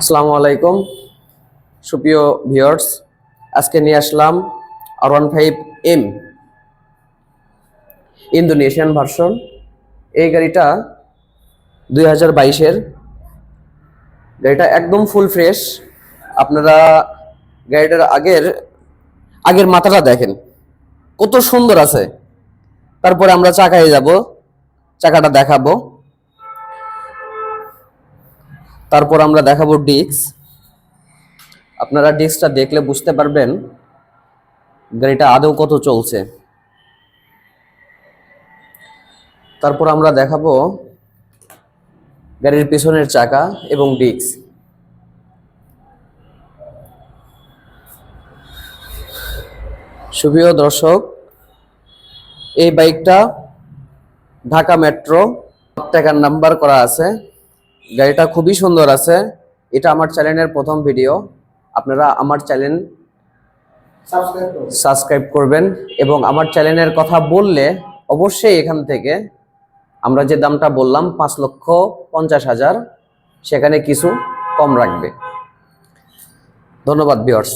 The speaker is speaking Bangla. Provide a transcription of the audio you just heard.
আসসালামু আলাইকুম। সুপ্রিয় ভিউয়ার্স, আজকে নিয়ে আসলাম R one five M Indonesian version. এই গাড়িটা দুই হাজার বাইশের। গাড়িটা একদম ফুল ফ্রেশ। আপনারা গাড়িটার আগের আগের মাথাটা দেখেন। কত সুন্দর আছে। তারপরে আমরা চাকায় যাব, চাকাটা দেখাবো। তারপর আমরা দেখাবো ডিস্ক। আপনারা ডিস্কটা দেখলে বুঝতে পারবেন গাড়িটা আদৌ কত চলছে। তারপর আমরা দেখাবো গাড়ির পিছনের চাকা এবং ডিস্ক। সুপ্রিয় দর্শক, এই বাইকটা ঢাকা মেট্রো, টাকার নাম্বার করা আছে। গাড়িটা খুবই সুন্দর আছে। এটা আমার চ্যানেলের প্রথম ভিডিও। আপনারা আমার চ্যানেল সাবস্ক্রাইব করবেন এবং আমার চ্যানেলের কথা বললে অবশ্যই এখান থেকে আমরা যে দামটা বললাম পাঁচ লক্ষ পঞ্চাশ হাজার সেখানে কিছু কম রাখবে। ধন্যবাদ বিয়ার্স